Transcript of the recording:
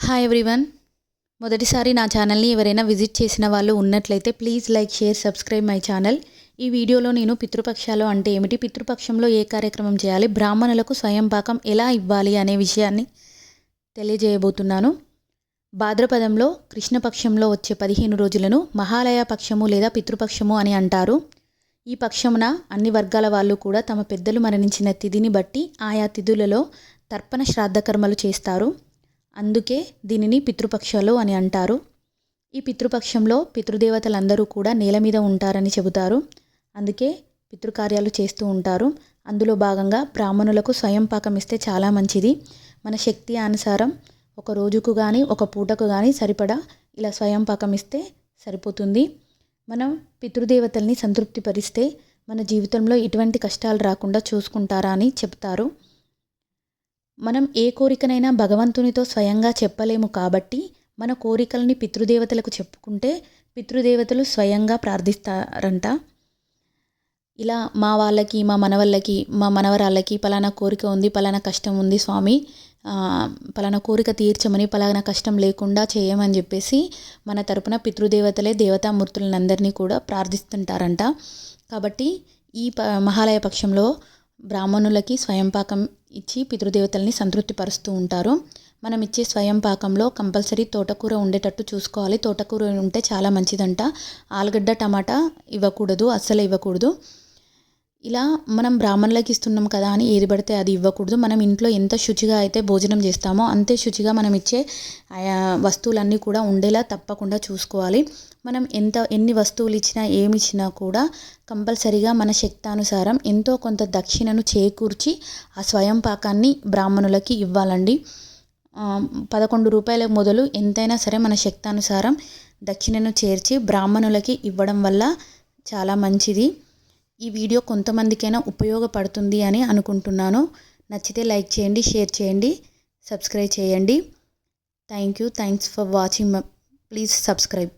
Hi everyone మొదటిసారి నా ఛానల్ని ఎవరైనా విజిట్ చేసిన వాళ్ళు ఉన్నట్లయితే please like share subscribe my channel ఈ వీడియోలో నేను పితృపక్షాలు అంటే ఏమిటి? పితృపక్షంలో ఏ కార్యక్రమం చేయాలి? బ్రాహ్మణులకు స్వయం పాకం ఎలా ఇవ్వాలి అనే విషయాన్ని తెలియజేయబోతున్నాను. భాద్రపదంలో కృష్ణపక్షంలో వచ్చే పదిహేను రోజులను మహాలయ పక్షము లేదా పితృపక్షము అని అంటారు. ఈ పక్షమున అన్ని వర్గాల వాళ్ళు కూడా తమ పెద్దలు మరణించిన తిథిని బట్టి ఆయా తిథులలో తర్పణ శ్రాద్ధకర్మలు చేస్తారు. అందుకే దీనిని పితృపక్షాలు అని అంటారు. ఈ పితృపక్షంలో పితృదేవతలందరూ కూడా నేల మీద ఉంటారని చెబుతారు. అందుకే పితృకార్యాలు చేస్తూ ఉంటారు. అందులో భాగంగా బ్రాహ్మణులకు స్వయం పాకం ఇస్తే చాలా మంచిది. మన శక్తి అనుసారం ఒక రోజుకు కానీ ఒక పూటకు కానీ సరిపడా ఇలా స్వయం పాకం ఇస్తే సరిపోతుంది. మనం పితృదేవతల్ని సంతృప్తిపరిస్తే మన జీవితంలో ఎటువంటి కష్టాలు రాకుండా చూసుకుంటారా అని చెప్తారు. మనం ఏ కోరికనైనా భగవంతునితో స్వయంగా చెప్పలేము కాబట్టి మన కోరికల్ని పితృదేవతలకు చెప్పుకుంటే పితృదేవతలు స్వయంగా ప్రార్థిస్తారంట. ఇలా మా వాళ్ళకి మా మనవళ్ళకి మా మనవరాళ్ళకి పలానా కోరిక ఉంది పలానా కష్టం ఉంది స్వామి పలానా కోరిక తీర్చమని పలానా కష్టం లేకుండా చేయమని చెప్పేసి మన తరపున పితృదేవతలే దేవతామూర్తులందరినీ కూడా ప్రార్థిస్తుంటారంట. కాబట్టి ఈ ప మహాలయ పక్షంలో బ్రాహ్మణులకి స్వయం పాకం ఇచ్చి పితృదేవతల్ని సంతృప్తిపరుస్తూ ఉంటారు. మనం ఇచ్చే స్వయం పాకంలో కంపల్సరీ తోటకూర ఉండేటట్టు చూసుకోవాలి. తోటకూర ఉంటే చాలా మంచిదంట. ఆలుగడ్డ టమాటా ఇవ్వకూడదు అస్సలు ఇవ్వకూడదు. ఇలా మనం బ్రాహ్మణులకి ఇస్తున్నాం కదా అని ఏది పడితే అది ఇవ్వకూడదు. మనం ఇంట్లో ఎంత శుచిగా అయితే భోజనం చేస్తామో అంతే శుచిగా మనం ఇచ్చే వస్తువులన్నీ కూడా ఉండేలా తప్పకుండా చూసుకోవాలి. మనం ఎంత ఎన్ని వస్తువులు ఇచ్చినా ఏమి ఇచ్చినా కూడా కంపల్సరిగా మన శక్తానుసారం ఎంతో కొంత దక్షిణను చేకూర్చి ఆ స్వయం పాకాన్ని బ్రాహ్మణులకి ఇవ్వాలండి. పదకొండు రూపాయల మొదలు ఎంతైనా సరే మన శక్తానుసారం దక్షిణను చేర్చి బ్రాహ్మణులకి ఇవ్వడం వల్ల చాలా మంచిది. ఈ వీడియో కొంతమందికైనా ఉపయోగపడుతుంది అని అనుకుంటున్నాను. నచ్చితే లైక్ చేయండి షేర్ చేయండి సబ్స్క్రైబ్ చేయండి. Thank you thanks for watching please subscribe